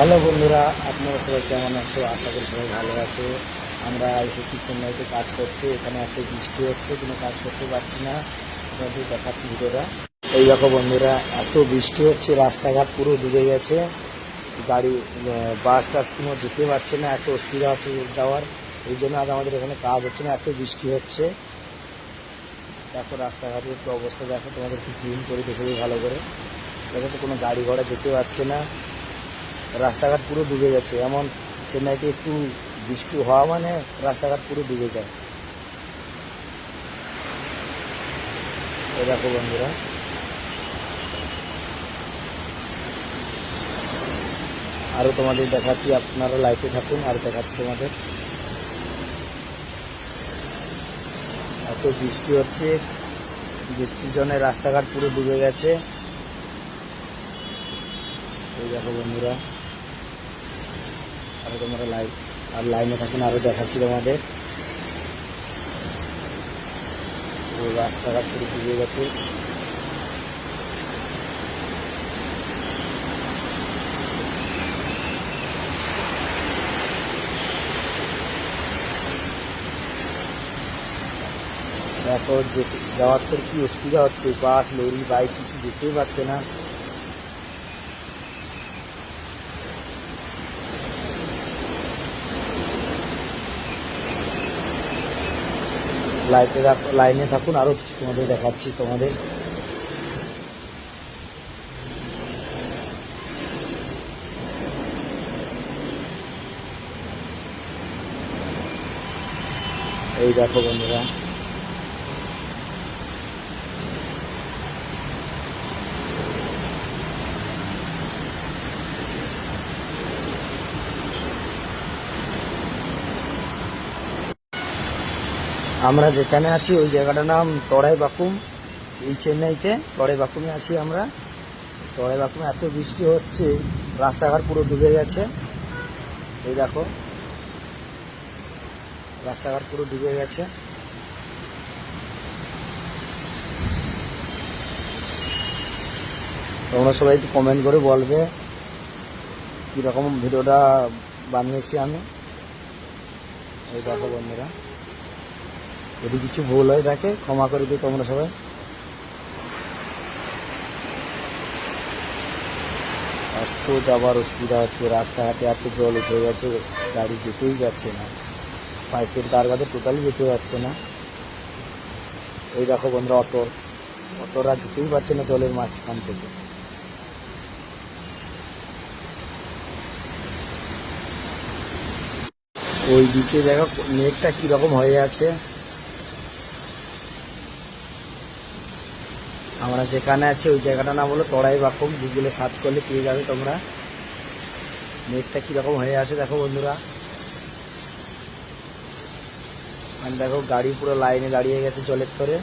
Hello বন্ধুরা, আপনারা সবাই কেমন আছো? আশা করি সবাই ভালো আছো। আমরা এসেছি চেন্নাইতে কাজ করতে। এখানে এত বৃষ্টি হচ্ছে, কোনো কাজ করতে পারছি না। আপনাদের দেখাচ্ছি ভিডিওটা। এই দেখো বন্ধুরা, এত বৃষ্টি হচ্ছে, রাস্তাঘাট পুরো ডুবে গেছে। গাড়ি বাস টাস কোনো যেতে পারছে না, এত অসুবিধা হচ্ছে যাওয়ার। এই জন্য আজ আমাদের এখানে কাজ হচ্ছে না, এত বৃষ্টি হচ্ছে। দেখো রাস্তাঘাটের একটু অবস্থা, দেখো তোমাদের কি ক্লিন করে দেখে ভালো করে। দেখো তো কোনো গাড়ি ঘোড়া যেতে পারছে না। রাস্তাঘাট পুরো ডুবে গেছে এমন চেন্নাইতে একটু বৃষ্টি হওয়া মানে রাস্তাঘাট পুরো ডুবে যায়। দেখো বন্ধুরা। আরও তোমাদের দেখাচ্ছি, আপনারা লাইফে থাকুন, আর দেখাচ্ছি তোমাদের। এত বৃষ্টি হচ্ছে, বৃষ্টির জন্য রাস্তাঘাট পুরো ডুবে গেছে। এই দেখো বন্ধুরা। আরও তোমরা লাইভ আর লাইনে থাকুন আরও দেখাচ্ছি তোমাদের। রাস্তাঘাট পুরো ডুবে গেছে। দেখো যে যাওয়ার পর কি অসুবিধা হচ্ছে? বাস, লরি, বাইক, কিছু যেতেই পারছে না। লাইটে লাইনে থাকুন আরও কিছু তোমাদের দেখাচ্ছি তোমাদের। এই দেখো বন্ধুরা। আমরা যেখানে আছি, ওই জায়গাটার নাম তড়াই বাকুম। এই চেন্নাইতে তড়াই বাকুমে আছি আমরা। তড়াই বাকুমে এত বৃষ্টি হচ্ছে, রাস্তাঘাট পুরো ডুবে গেছে। এই দেখো, রাস্তাঘাট পুরো ডুবে গেছে। তোমরা সবাই একটু কমেন্ট করে বলবে কীরকম ভিডিওটা বানিয়েছি আমি। এই দেখো বন্ধুরা। যদি কিছু ভুল হয়ে থাকে ক্ষমা করে দিও তোমরা সবাই। রাস্ত যাবার অসুবিধা হচ্ছে, রাস্তাঘাটে এত জল উঠে গেছে, গাড়ি যেতেই যাচ্ছে না। পাইপের কারগাতে টোটালি যেতে যাচ্ছে না। এই দেখো বন্ধুরা, অটো। অটোরা যেতেই পারছে না জলের মাঝখান থেকে। ওই দিকে দেখো মেঘটা কীরকম হয়ে আছে। আমরা যেখানে আছি, ওই জায়গাটা না বলো তড়াই বাকুম গুগলে সার্চ করলে পেয়ে যাবে তোমরা। নেটটা কীরকম হয়ে আছে দেখো বন্ধুরা। আর দেখো, গাড়ি পুরো লাইনে দাঁড়িয়ে গেছে জলের তরে।